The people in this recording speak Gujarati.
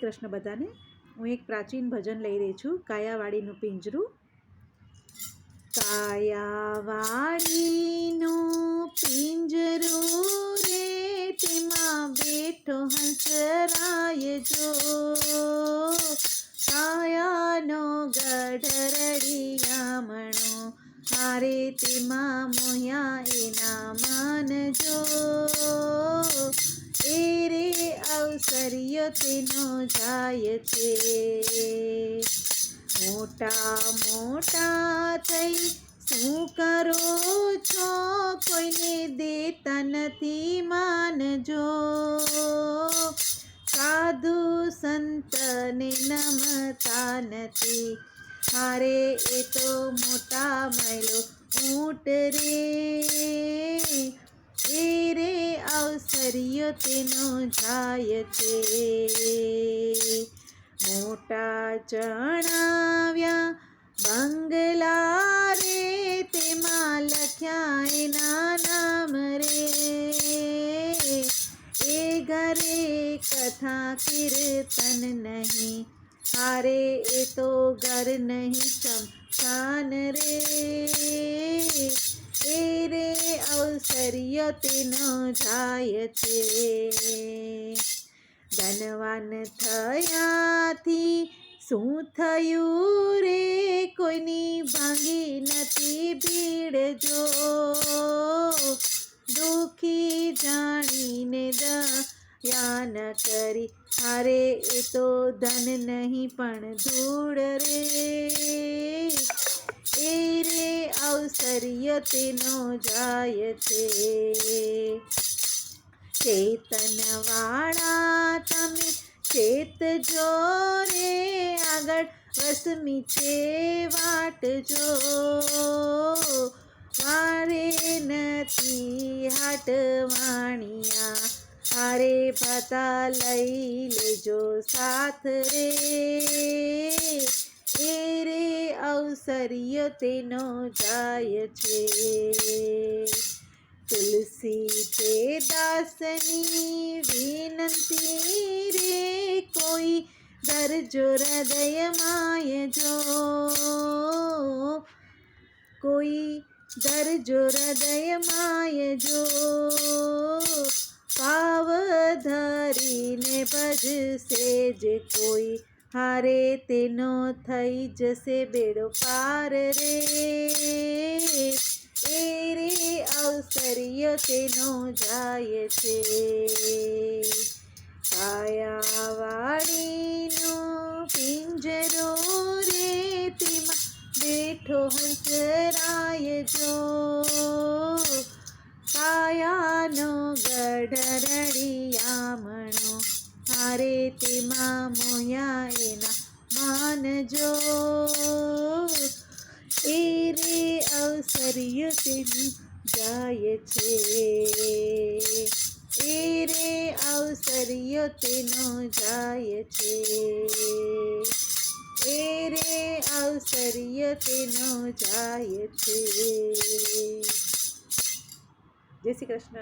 કૃષ્ણ બધાને. હું એક પ્રાચીન ભજન લઈ રહી છું, કાયાવાડીનું પિંજરું. કાયાવાડીનું પિંજરું રે, તેમાં બેઠો હંસરાય જો. કાયાનો ગઢરડિયામણો હારે તેમાં મોયા એના માનજો એ રે અવસર્ય તેનો જાય છે મોટા મોટા થઈ શું કરો છો કોઈને દેતા નથી માનજો સાધુ સંતને નમતા નથી હારે એ તો મોટા મહિલો ઊંટ રે તેનો જાય છે મોટા જણાવ્યા બંગલા રે તેમાં લખ્યા એના નામ રે. એ ઘરે કથા કીર્તન નહીં, હારે એ તો ઘર નહીં શમશાન રે. એ રે અવસર્ય તેનો જાય છે ધનવાન થયાથી શું થયું રે કોઈની ભાંગી નથી ભીડ જો દુઃખી જાણીને દયા ન કરી અરે એ તો ધન નહીં પણ ધૂળ રે અવસર્ય તેનો જાય છે. ચેતનવાળા તમે ચેતજો રે આગળ વસમી છે વાટ જો. મારે નથી હાટ વાણિયા. હારે ભાતા લઈ લેજો સાથ રે. એ રે અવસર્ય તેનો જાય છે તુલસી તે દાસની વિનંતી રે કોઈ દરજો હૃદયમાય જો કોઈ દરજો હૃદયમાય જો પાવ ધરીને ભજશે જે કોઈ હારે તેનો થઈ જશે બેડો પાર રે. એ રે અવસર્ય તેનો જાય છે. કાયાવાડીનો માનજો એ રે અવસર્ય તેનું જાય છે. એ રે અવસર્ય તેનો જાય છે. એ રે અવસર્ય તેનો જાય છે. જય શ્રી કૃષ્ણ.